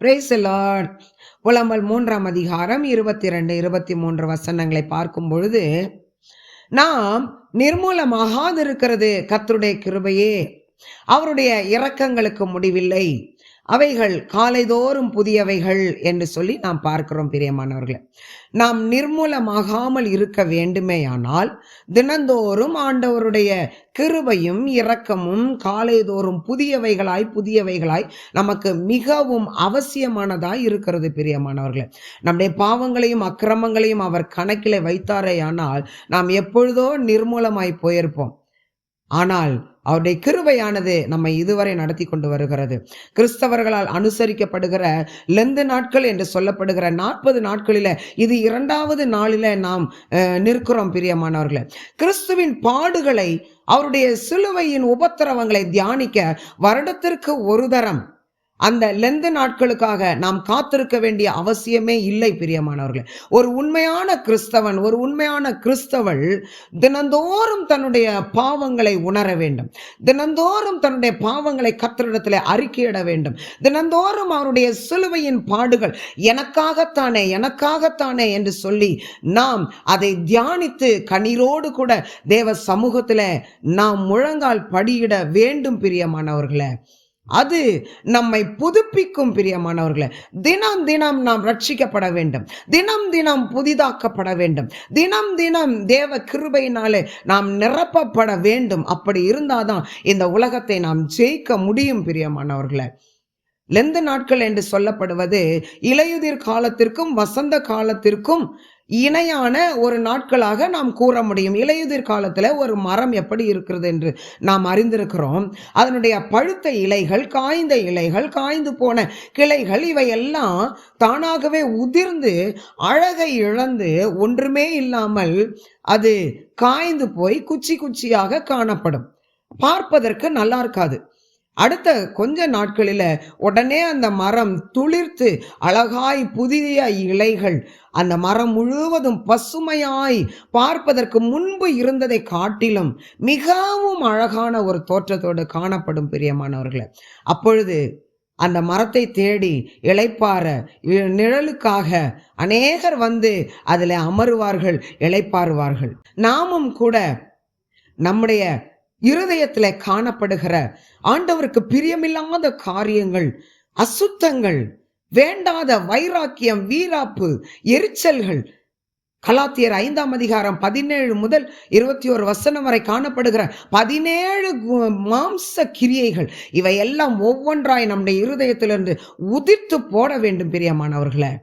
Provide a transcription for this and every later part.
Price Lord புலம்பல் மூன்றாம் அதிகாரம் இருபத்தி ரெண்டு இருபத்தி மூன்று வசனங்களை பார்க்கும் பொழுது நாம் நிர்மூலமாகாதிருக்கிறது கத்தருடைய கிருபையே. அவருடைய இரக்கங்களுக்கு முடிவில்லை. அவைகள் காலைதோறும் புதியவைகள் என்று சொல்லி நாம் பார்க்கிறோம் பிரியமானவர்களே. நாம் நிர்மூலமாகாமல் இருக்க வேண்டுமேயானால் தினந்தோறும் ஆண்டவருடைய கிருபையும் இரக்கமும் காலைதோறும் புதியவைகளாய் புதியவைகளாய் நமக்கு மிகவும் அவசியமானதாய் இருக்கிறது பிரியமானவர்களே. நம்முடைய பாவங்களையும் அக்கிரமங்களையும் அவர் கணக்கில் வைத்தாரேயானால் நாம் எப்பொழுதோ நிர்மூலமாய் போயிருப்போம். ஆனால் அவருடைய கிருபையானது நம்மை இதுவரை நடத்தி கொண்டு வருகிறது. கிறிஸ்தவர்களால் அனுசரிக்கப்படுகிற லெந்து நாட்கள் என்று சொல்லப்படுகிற நாற்பது நாட்களில் இது இரண்டாவது நாளில் நாம் நிற்கிறோம் பிரியமானவர்களை. கிறிஸ்துவின் பாடுகளை அவருடைய சிலுவையின் உபத்திரவங்களை தியானிக்க வருடத்திற்கு ஒரு தரம் அந்த லெந்து நாட்களுக்காக நாம் காத்திருக்க வேண்டிய அவசியமே இல்லை பிரியமானவர்களே. ஒரு உண்மையான கிறிஸ்தவன் ஒரு உண்மையான கிறிஸ்தவள் தினந்தோறும் தன்னுடைய பாவங்களை உணர வேண்டும். தினந்தோறும் தன்னுடைய பாவங்களை கத்தரிடத்தில் அறிக்கையிட வேண்டும். தினந்தோறும் அவருடைய சிலுவையின் பாடுகள் எனக்காகத்தானே எனக்காகத்தானே என்று சொல்லி நாம் அதை தியானித்து கண்ணீரோடு கூட தேவ சமூகத்தில் நாம் முழங்கால் படியிட வேண்டும் பிரியமானவர்களே. அது நம்மை புதுப்பிக்கும் பிரியமானவர்களை. தினம் தினம் நாம் ரட்சிக்கப்பட வேண்டும். தினம் தினம் புதிதாக்கப்பட வேண்டும். தினம் தினம் தேவ கிருபையினாலே நாம் நிரப்பப்பட வேண்டும். அப்படி இருந்தாதான் இந்த உலகத்தை நாம் ஜெயிக்க முடியும் பிரியமானவர்களை. லெந்து நாட்கள் என்று சொல்லப்படுவது இலையுதிர் காலத்திற்கும் வசந்த காலத்திற்கும் இணையான ஒரு நாட்களாக நாம் கூற முடியும். இலையுதிர் காலத்தில் ஒரு மரம் எப்படி இருக்கிறது என்று நாம் அறிந்திருக்கிறோம். அதனுடைய பழுத்த இலைகள் காய்ந்த இலைகள் காய்ந்து போன கிளைகள் இவையெல்லாம் தானாகவே உதிர்ந்து அழகை இழந்து ஒன்றுமே இல்லாமல் அது காய்ந்து போய் குச்சி குச்சியாக காணப்படும். பார்ப்பதற்கு நல்லா இருக்காது. அடுத்த கொஞ்ச நாட்களில் உடனே அந்த மரம் துளிர்த்து அழகாய் புதிய இலைகள் அந்த மரம் முழுவதும் பசுமையாய் பார்ப்பதற்கு முன்பு இருந்ததை காட்டிலும் மிகவும் அழகான ஒரு தோற்றத்தோடு காணப்படும் பிரியமானவர்களை. அப்பொழுது அந்த மரத்தை தேடி இழைப்பார நிழலுக்காக அநேகர் வந்து அதில் அமருவார்கள் இழைப்பாருவார்கள் நாமும் கூட நம்முடைய இருதயத்தில் காணப்படுகிற ஆண்டவருக்கு பிரியமில்லாத காரியங்கள் அசுத்தங்கள் வேண்டாத வைராக்கியம் வீராப்பு எரிச்சல்கள். கலாத்தியர் ஐந்தாம் அதிகாரம் பதினேழு முதல் இருபத்தி ஒரு வசனம் வரை காணப்படுகிற பதினேழு மாம்ச கிரியைகள். இவை எல்லாம் ஒவ்வொன்றாய் நம்முடைய இருதயத்திலிருந்து உதிர்த்து போட வேண்டும் பிரியமானவர்களை.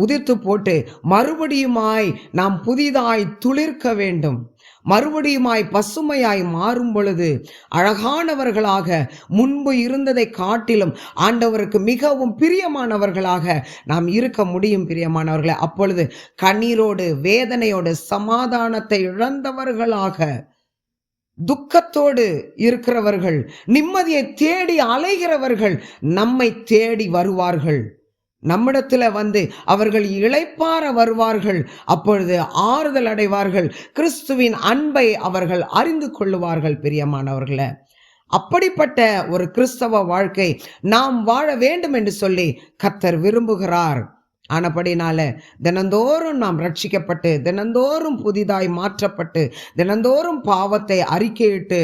உதிர்த்து போட்டு மறுபடியுமாய் நாம் புதிதாய் துளிர்க்க வேண்டும். மறுபடியுமாய் பசுமையாய் மாறும் பொழுது அழகானவர்களாக முன்பு இருந்ததை காட்டிலும் ஆண்டவருக்கு மிகவும் பிரியமானவர்களாக நாம் இருக்க முடியும் பிரியமானவர்களை. அப்பொழுது கண்ணீரோடு வேதனையோடு சமாதானத்தை இழந்தவர்களாக துக்கத்தோடு இருக்கிறவர்கள் நிம்மதியை தேடி அலைகிறவர்கள் நம்மை தேடி வருவார்கள். நம்மிடத்தில் வந்து அவர்கள் இழைப்பார வருவார்கள் அப்பொழுது ஆறுதல் அடைவார்கள் கிறிஸ்துவின் அன்பை அவர்கள் அறிந்து கொள்ளுவார்கள் பிரியமானவர்களை. அப்படிப்பட்ட ஒரு கிறிஸ்தவ வாழ்க்கை நாம் வாழ வேண்டும் என்று சொல்லி கத்தர் விரும்புகிறார். ஆனபடினால தினந்தோறும் நாம் ரட்சிக்கப்பட்டு தினந்தோறும் புதிதாய் மாற்றப்பட்டு தினந்தோறும் பாவத்தை அறிக்கையிட்டு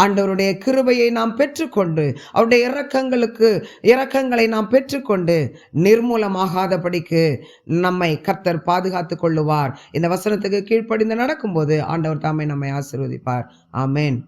ஆண்டவருடைய கிருபையை நாம் பெற்றுக்கொண்டு அவருடைய இறக்கங்களுக்கு இரக்கங்களை நாம் பெற்றுக்கொண்டு நிர்மூலமாகாதபடிக்கு நம்மை கர்த்தர் பாதுகாத்து கொள்ளுவார். இந்த வசனத்துக்கு கீழ்ப்படிந்து நடக்கும்போது ஆண்டவர் தாமே நம்மை ஆசிர்வதிப்பார். ஆமேன்.